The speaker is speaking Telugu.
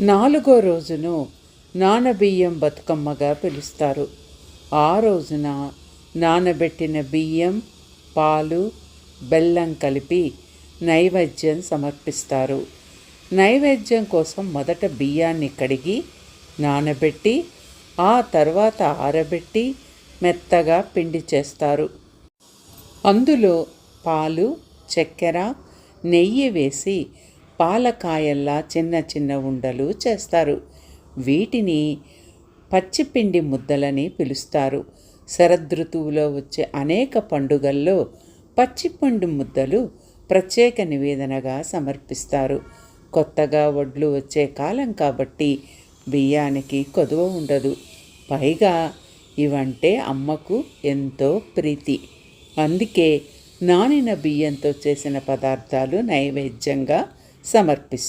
నాలుగో రోజును నానబియ్యం బతుకమ్మగా పిలుస్తారు. ఆ రోజున నానబెట్టిన బియ్యం పాలు బెల్లం కలిపి నైవేద్యం సమర్పిస్తారు. నైవేద్యం కోసం మొదట బియ్యాన్ని కడిగి నానబెట్టి ఆ తర్వాత ఆరబెట్టి మెత్తగా పిండి చేస్తారు. అందులో పాలు చక్కెర నెయ్యి వేసి పాలకాయల్లా చిన్న చిన్న ఉండలు చేస్తారు. వీటిని పచ్చిపిండి ముద్దలని పిలుస్తారు. శరదృతువులో వచ్చే అనేక పండుగల్లో పచ్చిపిండి ముద్దలు ప్రత్యేక నివేదనగా సమర్పిస్తారు. కొత్తగా వడ్లు వచ్చే కాలం కాబట్టి బియ్యానికి కొదువ ఉండదు. పైగా ఇవంటే అమ్మకు ఎంతో ప్రీతి. అందుకే నానిన బియ్యంతో చేసిన పదార్థాలు నైవేద్యంగా సమర్పిస్తారు